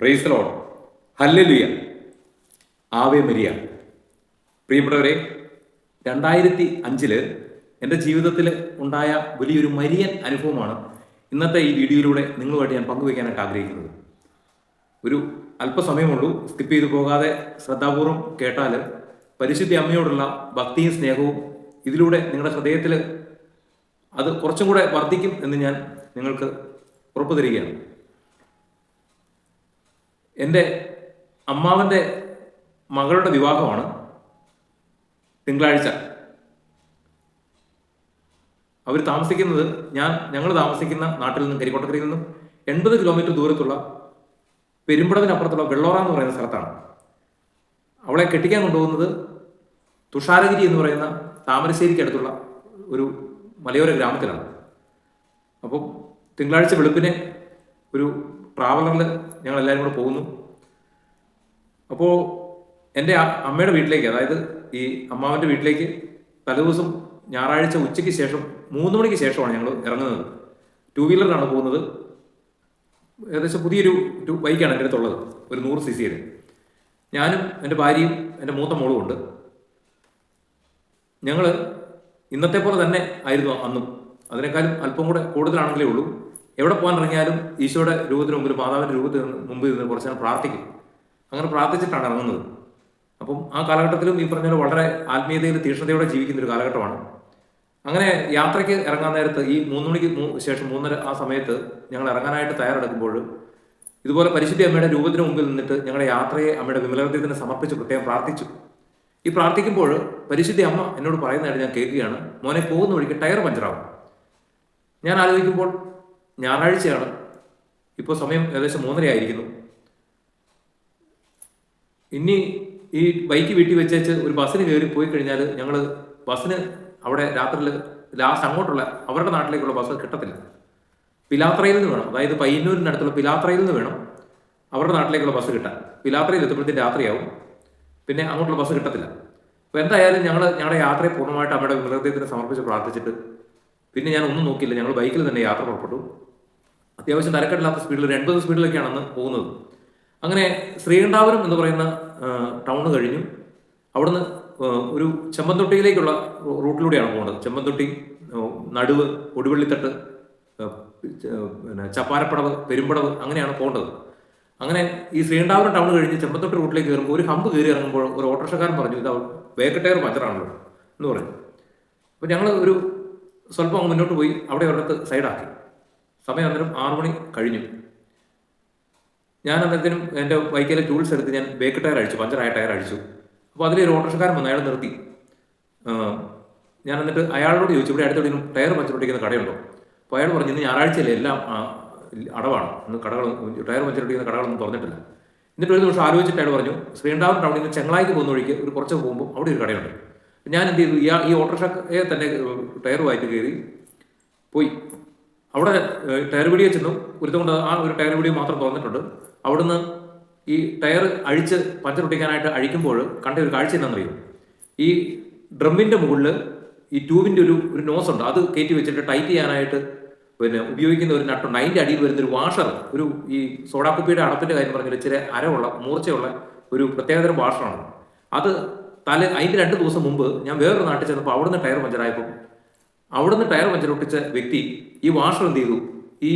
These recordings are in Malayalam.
പ്രൈസ് ലോഡ് ഹല്ലേലൂയ ആവേ മരിയ. പ്രിയപ്പെട്ടവരെ രണ്ടായിരത്തി അഞ്ചിൽ എന്റെ ജീവിതത്തിൽ ഉണ്ടായ വലിയൊരു മരിയൻ അനുഭവമാണ് ഇന്നത്തെ ഈ വീഡിയോയിലൂടെ നിങ്ങളുമായിട്ട് ഞാൻ പങ്കുവയ്ക്കാനായിട്ട് ആഗ്രഹിക്കുന്നത്. ഒരു അല്പസമയമുള്ളൂ സ്കിപ്പ് ചെയ്തു പോകാതെ ശ്രദ്ധാപൂർവം കേട്ടാൽ പരിശുദ്ധി അമ്മയോടുള്ള ഭക്തിയും സ്നേഹവും ഇതിലൂടെ നിങ്ങളുടെ ഹൃദയത്തിൽ അത് കുറച്ചും കൂടെ വർദ്ധിക്കും എന്ന് ഞാൻ നിങ്ങൾക്ക് ഉറപ്പ് തരികയാണ് എന്റെ അമ്മാവന്റെ മകളുടെ വിവാഹമാണ് തിങ്കളാഴ്ച. അവർ താമസിക്കുന്നത് ഞാൻ ഞങ്ങൾ താമസിക്കുന്ന നാട്ടിൽ നിന്നും കരിക്കോട്ടക്കരയിൽ നിന്നും എൺപത് കിലോമീറ്റർ ദൂരത്തുള്ള പെരുമ്പടവിനപ്പുറത്തുള്ള വെള്ളോറ എന്ന് പറയുന്ന സ്ഥലത്താണ്. അവളെ കെട്ടിക്കാൻ കൊണ്ടുപോകുന്നത് തുഷാരഗിരി എന്ന് പറയുന്ന താമരശ്ശേരിക്ക് അടുത്തുള്ള ഒരു മലയോര ഗ്രാമത്തിലാണ്. അപ്പം തിങ്കളാഴ്ച വെളുപ്പിനെ ഒരു ട്രാവലറിൽ ഞങ്ങൾ എല്ലാവരും കൂടെ പോകുന്നു. അപ്പോൾ എന്റെ അമ്മയുടെ വീട്ടിലേക്ക് അതായത് ഈ അമ്മാവന്റെ വീട്ടിലേക്ക് തലേദിവസം ഞായറാഴ്ച ഉച്ചയ്ക്ക് ശേഷം മൂന്ന് മണിക്ക് ശേഷമാണ് ഞങ്ങൾ ഇറങ്ങുന്നത്. ടു വീലറിലാണ് പോകുന്നത്. ഏകദേശം പുതിയൊരു ബൈക്കാണ് എന്റെ അടുത്തുള്ളത് ഒരു നൂറ് സി സിയുടെ ഞാനും എന്റെ ഭാര്യയും എന്റെ മൂത്ത മോളും ഉണ്ട്. ഞങ്ങൾ ഇന്നത്തെ പോലെ തന്നെ ആയിരുന്നു അന്നും. അതിനേക്കാളും അല്പം കൂടെ കൂടുതലാണെങ്കിലേ ഉള്ളൂ. എവിടെ പോകാൻ ഇറങ്ങിയാലും ഈശോയുടെ രൂപത്തിന് മുമ്പിൽ മാതാവിന്റെ രൂപത്തിന് മുമ്പിൽ നിന്ന് കുറച്ച് നേരം പ്രാർത്ഥിക്കും. അങ്ങനെ പ്രാർത്ഥിച്ചിട്ടാണ് ഇറങ്ങുന്നത്. അപ്പം ആ കാലഘട്ടത്തിലും ഈ പറഞ്ഞ വളരെ ആത്മീയതയിൽ തീക്ഷ്ണതയോടെ ജീവിക്കുന്ന ഒരു കാലഘട്ടമാണ്. അങ്ങനെ യാത്രയ്ക്ക് ഇറങ്ങാൻ നേരത്ത് ഈ മൂന്ന് മണിക്ക് ശേഷം മൂന്നര ആ സമയത്ത് ഞങ്ങൾ ഇറങ്ങാനായിട്ട് തയ്യാറെടുക്കുമ്പോൾ ഇതുപോലെ പരിശുദ്ധ അമ്മയുടെ രൂപത്തിന് മുമ്പിൽ നിന്നിട്ട് ഞങ്ങളുടെ യാത്രയെ അമ്മയുടെ വിമലഹൃദയത്തിന് സമർപ്പിച്ച് പ്രത്യേകം പ്രാർത്ഥിച്ചു. ഈ പ്രാർത്ഥിക്കുമ്പോൾ പരിശുദ്ധ അമ്മ എന്നോട് പറയുന്നതായിട്ട് ഞാൻ കേൾക്കുകയാണ് മോനെ പോകുന്ന വഴിക്ക് ടയർ പഞ്ചറാവും. ഞാൻ ആലോചിക്കുമ്പോൾ ഞായറാഴ്ചയാണ് ഇപ്പോൾ സമയം ഏകദേശം മൂന്നര ആയിരിക്കുന്നു. ഇനി ഈ ബൈക്ക് വീട്ടിൽ വെച്ചേച്ച് ഒരു ബസ്സിന് കയറി പോയി കഴിഞ്ഞാൽ ഞങ്ങൾ ബസ്സിന് അവിടെ രാത്രിയിൽ ലാസ്റ്റ് അങ്ങോട്ടുള്ള അവരുടെ നാട്ടിലേക്കുള്ള ബസ് കിട്ടത്തില്ല. പിലാത്രയിൽ നിന്ന് വേണം. അതായത് പയ്യന്നൂരിനടുത്തുള്ള പിലാത്രയിൽ നിന്ന് വേണം അവരുടെ നാട്ടിലേക്കുള്ള ബസ് കിട്ടാൻ. പിലാത്രയിൽ എത്തുമ്പോഴത്തേക്കും രാത്രിയാവും. പിന്നെ അങ്ങോട്ടുള്ള ബസ് കിട്ടത്തില്ല. അപ്പോൾ എന്തായാലും ഞങ്ങൾ ഞങ്ങളുടെ യാത്രയെ പൂർണമായിട്ട് അമ്മയുടെ ഹൃദയത്തിന് സമർപ്പിച്ച് പ്രാർത്ഥിച്ചിട്ട് പിന്നെ ഞാൻ ഒന്നും നോക്കിയില്ല. ഞങ്ങൾ ബൈക്കിൽ തന്നെ യാത്ര പുറപ്പെട്ടു. അത്യാവശ്യം തരക്കെട്ടില്ലാത്ത സ്പീഡിൽ ഒരു എൺപത് സ്പീഡിലൊക്കെയാണ് അന്ന് പോകുന്നത്. അങ്ങനെ ശ്രീകണ്ഠാപുരം എന്ന് പറയുന്ന ടൗൺ കഴിഞ്ഞു. അവിടുന്ന് ഒരു ചെമ്പന്തൊട്ടിയിലേക്കുള്ള റൂട്ടിലൂടെയാണ് പോകുന്നത് ചെമ്പന്തൊട്ടി നടുവ് ഒടുവള്ളിത്തട്ട് പിന്നെ ചപ്പാരപ്പടവ് പെരുമ്പടവ് അങ്ങനെയാണ് പോകേണ്ടത്. അങ്ങനെ ഈ ശ്രീകണ്ഠാപുരം ടൗൺ കഴിഞ്ഞ് ചെമ്പത്തൊട്ട് റൂട്ടിലേക്ക് കയറുമ്പോൾ ഒരു ഹമ്പ് കയറി ഇറങ്ങുമ്പോൾ ഒരു ഓട്ടോറിക്ഷക്കാരൻ പറഞ്ഞു ഇത് വേക്ക് ടയർ പഞ്ചറാണല്ലോ എന്ന് പറഞ്ഞു. അപ്പോൾ ഞങ്ങൾ ഒരു സ്വല്പം മുന്നോട്ട് പോയി അവിടെ ഒരിടത്ത് സൈഡാക്കി സമയം അന്നേരം ആറു മണി കഴിഞ്ഞു. ഞാൻ അന്നേരത്തിനും എന്റെ ബൈക്കിലെ ടൂൾസ് എടുത്ത് ഞാൻ ബേക്ക് ടയർ അഴിച്ചു പഞ്ചറായ ടയർ അഴിച്ചു. അപ്പോൾ അതിലൊരു ഓട്ടോറിക്ഷക്കാരൻ വന്നു അയാൾ നിർത്തി. ഞാൻ എന്നിട്ട് അയാളോട് ചോദിച്ചു ഇവിടെ അടുത്തെവിടെയും ടയർ പഞ്ചറൊട്ടിക്കുന്ന കടയുണ്ടോ? അപ്പോൾ അയാൾ പറഞ്ഞു ഇന്ന് ഞായറാഴ്ചയല്ലേ എല്ലാം അടവാണ്. ഇന്ന് കടകൾ ടയർ പഞ്ചറൊട്ടിക്കുന്ന കടകളൊന്നും തുറന്നിട്ടില്ല. എന്നിട്ട് ഒരു ദിവസം ആലോചിച്ചിട്ട് അയാൾ പറഞ്ഞു ശ്രീണ്ടാവൻ ടൗണിൽ നിന്ന് ചെങ്ങളായിക്ക് പോകുന്ന വഴിക്ക് ഒരു കുറച്ച് പോകുമ്പോൾ അവിടെ ഒരു കടയുണ്ട്. ഞാൻ എന്ത് ചെയ്തു ഈ ഓട്ടോറിക്ഷയെ തന്നെ ടയറുമായിട്ട് കയറി പോയി. അവിടെ ടയർ പിടിയെ ചെന്നു. ഒരുത്തുകൊണ്ട് ആ ഒരു ടയർ പിടിയെ മാത്രം തുറന്നിട്ടുണ്ട്. അവിടുന്ന് ഈ ടയർ അഴിച്ച് പഞ്ചറൊട്ടിക്കാനായിട്ട് അഴിക്കുമ്പോൾ കണ്ട ഒരു കാഴ്ച എന്താണെന്നറിയോ? ഈ ഡ്രമ്മിന്റെ മുകളിൽ ഈ ട്യൂബിന്റെ ഒരു ഒരു നോസ് ഉണ്ട്. അത് കയറ്റി വെച്ചിട്ട് ടൈറ്റ് ചെയ്യാനായിട്ട് പിന്നെ ഉപയോഗിക്കുന്ന ഒരു നട്ടുണ്ട് അതിന്റെ അടിയിൽ വരുന്ന ഒരു വാഷർ ഒരു ഈ സോഡാക്കുപ്പിയുടെ അടപ്പിന്റെ കാര്യം പറഞ്ഞാൽ ഇച്ചിരി അരമുള്ള മൂർച്ചയുള്ള ഒരു പ്രത്യേകതരം വാഷറാണ്. അത് തല അതിന്റെ രണ്ട് ദിവസം മുമ്പ് ഞാൻ വേറൊരു നാട്ടിൽ ചെന്നപ്പോൾ അവിടുന്ന് ടയർ പഞ്ചറായപ്പോൾ അവിടുന്ന് ടയർ പഞ്ചർ ഒട്ടിച്ച വ്യക്തി ഈ വാഷർ എന്ത് ചെയ്തു? ഈ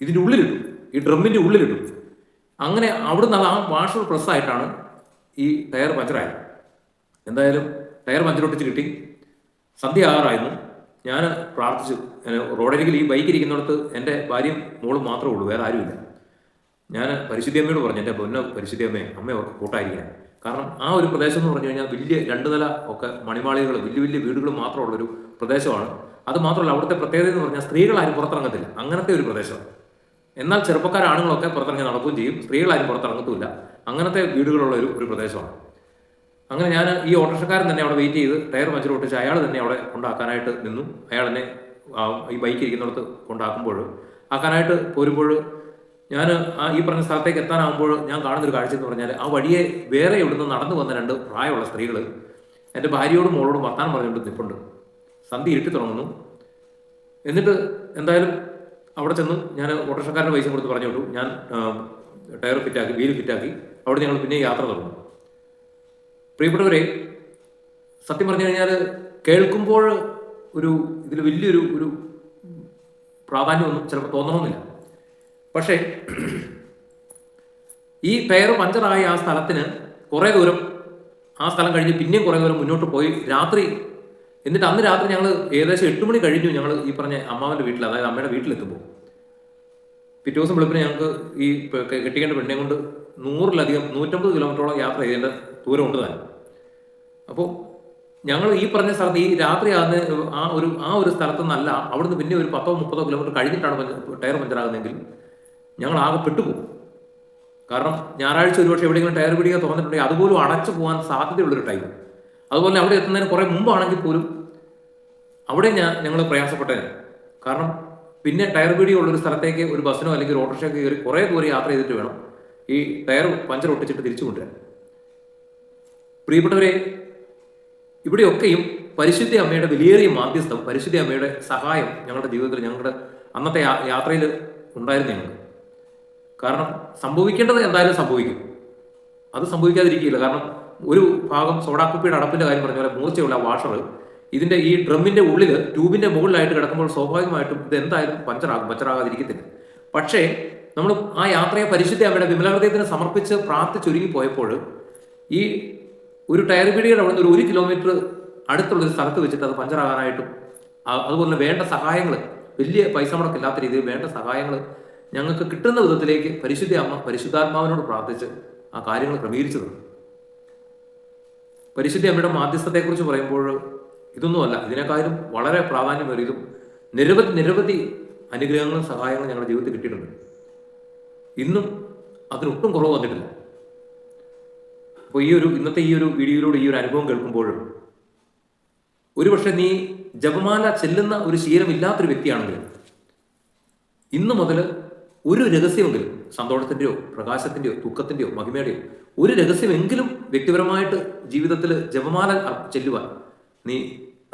ഇതിന്റെ ഉള്ളിലിട്ടു. ഈ ഡ്രമ്മിന്റെ ഉള്ളിലിട്ടു. അങ്ങനെ അവിടുന്ന് ആ വാഷർ പ്രസ്സായിട്ടാണ് ഈ ടയർ പഞ്ചറായത്. എന്തായാലും ടയർ പഞ്ചർ ഒട്ടിച്ച് കിട്ടി. സന്ധ്യ ആറായിരുന്നു. ഞാൻ പ്രാർത്ഥിച്ചു. റോഡരികിൽ ഈ ബൈക്ക് ഇരിക്കുന്നിടത്ത് എന്റെ ഭാര്യയും മോളും മാത്രമേ ഉള്ളൂ. വേറെ ആരുമില്ല. ഞാൻ പരിശുദ്ധി അമ്മയോട് പറഞ്ഞു. എന്റെ പൊന്ന പരിശുദ്ധി അമ്മയെ അമ്മ അവർക്ക് കൂട്ടായിരിക്കണം. കാരണം ആ ഒരു പ്രദേശം എന്ന് പറഞ്ഞു കഴിഞ്ഞാൽ വലിയ രണ്ട് നില ഒക്കെ മണിമാളികൾ വലിയ വലിയ വീടുകൾ മാത്രമുള്ളൊരു പ്രദേശമാണ്. അത് മാത്രമല്ല അവിടുത്തെ പ്രത്യേകത എന്ന് പറഞ്ഞാൽ സ്ത്രീകളാരും പുറത്തിറങ്ങത്തില്ല. അങ്ങനത്തെ ഒരു പ്രദേശമാണ് എന്നാൽ ചെറുപ്പക്കാർ ആണുങ്ങളൊക്കെ പുറത്തിറങ്ങി നടക്കുകയും ചെയ്യും. സ്ത്രീകളാരും പുറത്തിറങ്ങത്തുമില്ല. അങ്ങനത്തെ വീടുകളുള്ള ഒരു ഒരു പ്രദേശമാണ്. അങ്ങനെ ഞാൻ ഈ ഓട്ടോറിക്ഷക്കാരൻ തന്നെ അവിടെ വെയിറ്റ് ചെയ്ത് ടയർ പഞ്ചർ ഒട്ടിച്ച് അയാൾ തന്നെ അവിടെ കൊണ്ടാക്കാനായിട്ട് നിന്നു. അയാൾ എന്നെ ഈ ബൈക്ക് ഇരിക്കുന്നിടത്ത് കൊണ്ടാക്കുമ്പോൾ ആക്കാനായിട്ട് പോരുമ്പോൾ ഞാൻ ഈ പറഞ്ഞ സ്ഥലത്തേക്ക് എത്താനാകുമ്പോൾ ഞാൻ കാണുന്നൊരു കാഴ്ച എന്ന് പറഞ്ഞാൽ ആ വഴിയെ വേറെ ഇവിടുന്ന് നടന്നു വന്ന രണ്ട് പ്രായമുള്ള സ്ത്രീകൾ എന്റെ ഭാര്യയോടും മോളോടും വർത്താനം പറഞ്ഞുകൊണ്ട് നിൽപ്പുണ്ട് സന്ധ്യ ഇരുട്ടി തുടങ്ങുന്നു. എന്നിട്ട് എന്തായാലും അവിടെ ചെന്ന് ഞാൻ ഓട്ടോറിക്ഷക്കാരന്റെ പൈസ കൊടുത്ത് പറഞ്ഞു വിട്ടു ഞാൻ ടയർ ഫിറ്റാക്കി വീൽ ഫിറ്റാക്കി. അവിടെ ഞങ്ങൾ പിന്നെ യാത്ര തുടങ്ങും. പ്രിയപ്പെട്ടവരെ സത്യം പറഞ്ഞു കഴിഞ്ഞാൽ കേൾക്കുമ്പോൾ ഒരു ഇതിൽ വലിയൊരു ഒരു പ്രാധാന്യമൊന്നും ചിലപ്പോൾ തോന്നണമെന്നില്ല. പക്ഷേ ഈ ടയർ പഞ്ചറായ ആ സ്ഥലത്തിന് കുറേ ദൂരം ആ സ്ഥലം കഴിഞ്ഞ് പിന്നെയും കുറേ ദൂരം മുന്നോട്ട് പോയി രാത്രി എന്നിട്ട് അന്ന് രാത്രി ഞങ്ങൾ ഏകദേശം എട്ട് മണി കഴിഞ്ഞു ഞങ്ങൾ ഈ പറഞ്ഞ അമ്മാവന്റെ വീട്ടിൽ അതായത് അമ്മയുടെ വീട്ടിലെത്തുമ്പോൾ പിറ്റേ ദിവസം വെളുപ്പിന് ഞങ്ങൾക്ക് ഈ കെട്ടിക്കേണ്ട പെണ്ണെ കൊണ്ട് നൂറിലധികം നൂറ്റമ്പത് കിലോമീറ്ററോളം യാത്ര ചെയ്യേണ്ട ദൂരം ഉണ്ട് താൻ അപ്പോൾ ഞങ്ങൾ ഈ പറഞ്ഞ സ്ഥലത്ത് ഈ രാത്രി ആകുന്ന ആ ഒരു ആ ഒരു സ്ഥലത്ത് നിന്നല്ല അവിടുന്ന് പിന്നെ ഒരു പത്തോ മുപ്പതോ കിലോമീറ്റർ കഴിഞ്ഞിട്ടാണ് ടയർ പഞ്ചറാകുന്നതെങ്കിൽ ഞങ്ങൾ ആകെ പെട്ടുപോകും. കാരണം ഞായറാഴ്ച ഒരുപക്ഷെ എവിടെയെങ്കിലും ടയർ പിടിക്കാൻ തുറന്നിട്ടുണ്ടെങ്കിൽ അതുപോലും അടച്ചു പോകാൻ സാധ്യതയുള്ളൊരു ടൈം. അതുപോലെ അവിടെ എത്തുന്നതിന് കുറേ മുമ്പാണെങ്കിൽ പോലും അവിടെ ഞാൻ ഞങ്ങൾ പ്രയാസപ്പെട്ടതിന് കാരണം പിന്നെ ടയർ പീടിയുള്ളൊരു സ്ഥലത്തേക്ക് ഒരു ബസ്സിനോ അല്ലെങ്കിൽ ഓട്ടോറിക്ഷയ്ക്ക് കയറി കുറേ ദൂരം യാത്ര ചെയ്തിട്ട് വേണം. ഈ ടയർ പഞ്ചർ ഒട്ടിച്ചിട്ട് തിരിച്ചു കൊണ്ടുവരാൻ. പ്രിയപ്പെട്ടവരെ ഇവിടെയൊക്കെയും പരിശുദ്ധി അമ്മയുടെ വിലയേറിയ മാധ്യസ്ഥം പരിശുദ്ധി അമ്മയുടെ സഹായം ഞങ്ങളുടെ ജീവിതത്തിൽ ഞങ്ങളുടെ അന്നത്തെ യാത്രയിൽ ഉണ്ടായിരുന്നു ഞങ്ങൾക്ക്. കാരണം സംഭവിക്കേണ്ടത് എന്തായാലും സംഭവിക്കും. അത് സംഭവിക്കാതിരിക്കില്ല കാരണം ഒരു ഭാഗം സോഡാക്കുപ്പിയുടെ അടപ്പിന്റെ കാര്യം പറഞ്ഞ പോലെ മൂർച്ചയുള്ള വാഷർ ഇതിന്റെ ഈ ഡ്രമ്മിന്റെ ഉള്ളിൽ ട്യൂബിന്റെ മുകളിലായിട്ട് കിടക്കുമ്പോൾ സ്വാഭാവികമായിട്ടും ഇത് എന്തായാലും പഞ്ചറാകും പഞ്ചറാകാതിരിക്കത്തില്ല പക്ഷേ നമ്മൾ ആ യാത്രയെ പരിശുദ്ധ അവിടെ വിമലഹൃദയത്തിന് സമർപ്പിച്ച് പ്രാർത്ഥിച്ചൊരുങ്ങി പോയപ്പോൾ ഈ ഒരു ടയർ പീടികയുടെ അവിടെ നിന്ന് ഒരു കിലോമീറ്റർ അടുത്തുള്ള ഒരു സ്ഥലത്ത് വെച്ചിട്ട് അത് പഞ്ചറാകാനായിട്ടും അതുപോലെ വേണ്ട സഹായങ്ങൾ വലിയ പൈസ മുടക്കില്ലാത്ത രീതിയിൽ വേണ്ട സഹായങ്ങൾ ഞങ്ങൾക്ക് കിട്ടുന്ന വിധത്തിലേക്ക് പരിശുദ്ധ അമ്മ പരിശുദ്ധാത്മാവിനോട് പ്രാർത്ഥിച്ച് ആ കാര്യങ്ങൾ ക്രമീകരിച്ചതാണ് പരിശുദ്ധ അമ്മയുടെ മാധ്യസ്ഥത്തെക്കുറിച്ച് പറയുമ്പോൾ ഇതൊന്നുമല്ല. ഇതിനേക്കാളും വളരെ പ്രാധാന്യം പ്രാധാന്യമേറിയതും നിരവധി നിരവധി അനുഗ്രഹങ്ങളും സഹായങ്ങളും ഞങ്ങളുടെ ജീവിതത്തിൽ കിട്ടിയിട്ടുണ്ട്. ഇന്നും അതിനൊട്ടും കുറവ് വന്നിട്ടില്ല. അപ്പോൾ ഈ ഒരു ഇന്നത്തെ ഈ ഒരു വീഡിയോയിലൂടെ ഈ ഒരു അനുഭവം കേൾക്കുമ്പോൾ ഒരുപക്ഷെ നീ ജപമാല ചെല്ലുന്ന ഒരു ശീലമില്ലാത്തൊരു വ്യക്തിയാണെങ്കിൽ ഇന്നു മുതൽ ഒരു രഹസ്യമെങ്കിലും സന്തോഷത്തിന്റെയോ പ്രകാശത്തിന്റെയോ ദുഃഖത്തിന്റെയോ മഹിമയുടെയോ ഒരു രഹസ്യമെങ്കിലും വ്യക്തിപരമായിട്ട് ജീവിതത്തിൽ ജപമാല ചെല്ലുവാൻ നീ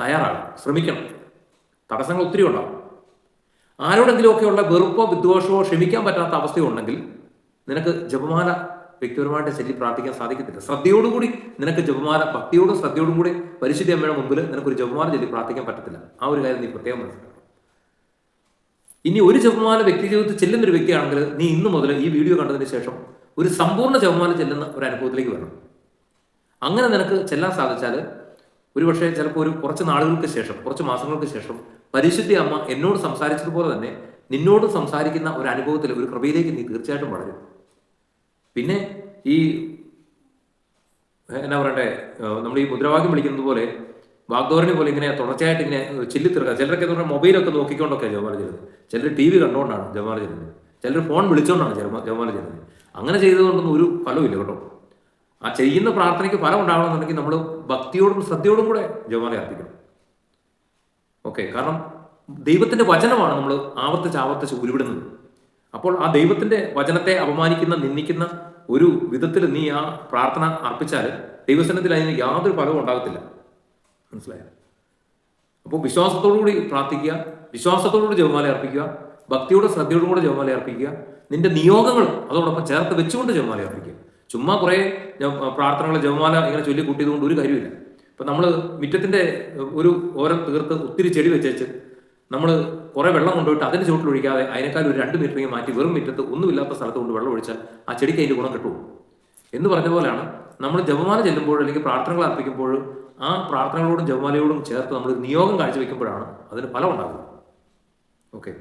തയ്യാറാണ് ശ്രമിക്കണം. തടസ്സങ്ങൾ ഒത്തിരി ഉണ്ടാവും. ആരോടെങ്കിലുമൊക്കെയുള്ള വെറുപ്പോ വിദ്വേഷമോ ക്ഷമിക്കാൻ പറ്റാത്ത അവസ്ഥയുണ്ടെങ്കിൽ നിനക്ക് ജപമാല വ്യക്തിപരമായിട്ട് ചൊല്ലി പ്രാർത്ഥിക്കാൻ സാധിക്കത്തില്ല. ശ്രദ്ധയോടുകൂടി നിനക്ക് ജപമാല ഭക്തിയോടും ശ്രദ്ധയോടും കൂടി പരിശുദ്ധി അമ്മയുടെ മുമ്പിൽ നിനക്കൊരു ജപമാല ചൊല്ലി പ്രാർത്ഥിക്കാൻ പറ്റത്തില്ല. ആ ഒരു കാര്യം നീ പ്രത്യേകം മനസ്സിലാക്കണം. ഇനി ഒരു ജപമാല വ്യക്തി ജീവിതത്തിൽ ചെല്ലുന്ന ഒരു വ്യക്തിയാണെങ്കിൽ നീ ഇന്ന് മുതൽ ഈ വീഡിയോ കണ്ടതിന് ശേഷം ഒരു സമ്പൂർണ ജപമാല ചെല്ലുന്ന ഒരു അനുഭവത്തിലേക്ക് വരണം. അങ്ങനെ നിനക്ക് ചെല്ലാൻ സാധിച്ചാൽ ഒരുപക്ഷെ ചിലപ്പോൾ ഒരു കുറച്ച് നാളുകൾക്ക് ശേഷം കുറച്ച് മാസങ്ങൾക്ക് ശേഷം പരിശുദ്ധി അമ്മ എന്നോട് സംസാരിച്ചതുപോലെ തന്നെ നിന്നോട് സംസാരിക്കുന്ന ഒരു അനുഭവത്തിൽ ഒരു കൃപയിലേക്ക് നീ തീർച്ചയായിട്ടും വളരും. പിന്നെ ഈ എന്നാ പറയണ്ടേ നമ്മൾ ഈ മുദ്രാവാക്യം വിളിക്കുന്നത് പോലെ വാഗ്ദോരണി പോലെ ഇങ്ങനെ തുടർച്ചയായിട്ട് ഇങ്ങനെ ചില്ലിത്തിറക്കുക ചിലരൊക്കെ എന്ന് പറഞ്ഞാൽ മൊബൈലൊക്കെ നോക്കിക്കൊണ്ടൊക്കെ ജവമാല ചെയ്യുന്നത്. ചിലർ ടി വി കണ്ടുകൊണ്ടാണ് ജവമാല ചെയ്യുന്നത്. ചിലർ ഫോൺ വിളിച്ചുകൊണ്ടാണ് ജവമാല ചെയ്തത് അങ്ങനെ ചെയ്തതുകൊണ്ടൊന്നും ഒരു ഫലമില്ല കേട്ടോ. ആ ചെയ്യുന്ന പ്രാർത്ഥനയ്ക്ക് ഫലം ഉണ്ടാകണമെന്നുണ്ടെങ്കിൽ നമ്മൾ ഭക്തിയോടും ശ്രദ്ധയോടും കൂടെ ജപമാല അർപ്പിക്കണം. ഓക്കെ കാരണം ദൈവത്തിന്റെ വചനമാണ് നമ്മൾ ആവർത്തിച്ച് ആവർത്തിച്ച് ഉരുവിടുന്നത്. അപ്പോൾ ആ ദൈവത്തിന്റെ വചനത്തെ അപമാനിക്കുന്ന നിന്ദിക്കുന്ന ഒരു വിധത്തിൽ നീ ആ പ്രാർത്ഥന അർപ്പിച്ചാൽ ദൈവസനത്തിൽ അതിന് യാതൊരു ഫലവും ഉണ്ടാകത്തില്ല. മനസ്സിലായോ? അപ്പോൾ വിശ്വാസത്തോടുകൂടി പ്രാർത്ഥിക്കുക വിശ്വാസത്തോടുകൂടി ജപമാല അർപ്പിക്കുക ഭക്തിയോടും ശ്രദ്ധയോടും കൂടെ ജപമാല അർപ്പിക്കുക. നിന്റെ നിയോഗങ്ങൾ അതോടൊപ്പം ചേർത്ത് വെച്ചുകൊണ്ട് ജപമാല അർപ്പിക്കുക. ചുമ്മാ കുറേ പ്രാർത്ഥനകൾ ജപമാല ഇങ്ങനെ ചൊല്ലി കൂട്ടിയതുകൊണ്ട് ഒരു കാര്യമില്ല ഇപ്പം നമ്മൾ മുറ്റത്തിന്റെ ഒരു ഓരം തീർത്ത് ഒത്തിരി ചെടി വെച്ചേച്ച് നമ്മൾ കുറേ വെള്ളം കൊണ്ടുപോയിട്ട് അതിന്റെ ചുവട്ടിൽ ഒഴിക്കാതെ അതിനേക്കാൾ ഒരു രണ്ട് മീറ്ററിങ് മാറ്റി വെറും മുറ്റത്ത് ഒന്നുമില്ലാത്ത സ്ഥലത്ത് കൊണ്ട് വെള്ളം ഒഴിച്ചാൽ ആ ചെടിക്ക് അതിന്റെ ഗുണം കിട്ടും എന്ന് പറഞ്ഞ പോലെയാണ് നമ്മൾ ജപമാല ചെല്ലുമ്പോൾ അല്ലെങ്കിൽ പ്രാർത്ഥനകൾ അർപ്പിക്കുമ്പോൾ ആ പ്രാർത്ഥനകളോടും ജപമാലയോടും ചേർത്ത് നമ്മൾ നിയോഗം കാഴ്ചവെക്കുമ്പോഴാണ് അതിന് ഫലം ഉണ്ടാകുന്നത്. ഓക്കെ.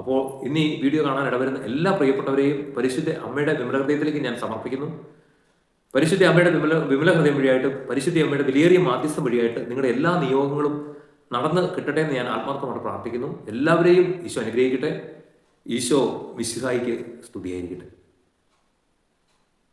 അപ്പോൾ ഇന്ന് ഈ വീഡിയോ കാണാൻ ഇടവരുന്ന എല്ലാ പ്രിയപ്പെട്ടവരെയും പരിശുദ്ധ അമ്മയുടെ വിമല ഹൃദയത്തിലേക്ക് ഞാൻ സമർപ്പിക്കുന്നു. പരിശുദ്ധ അമ്മയുടെ വിമല വിമല ഹൃദയം വഴിയായിട്ട് പരിശുദ്ധ അമ്മയുടെ വിലയേറിയ മാധ്യസ്ഥം വഴിയായിട്ട് നിങ്ങളുടെ എല്ലാ നിയോഗങ്ങളും നടന്ന് കിട്ടട്ടെ എന്ന് ഞാൻ ആത്മാർത്ഥമായിട്ട് പ്രാർത്ഥിക്കുന്നു. എല്ലാവരെയും ഈശോ അനുഗ്രഹിക്കട്ടെ. ഈശോ വിശുഹായിക്ക് സ്തുതിയായിരിക്കട്ടെ.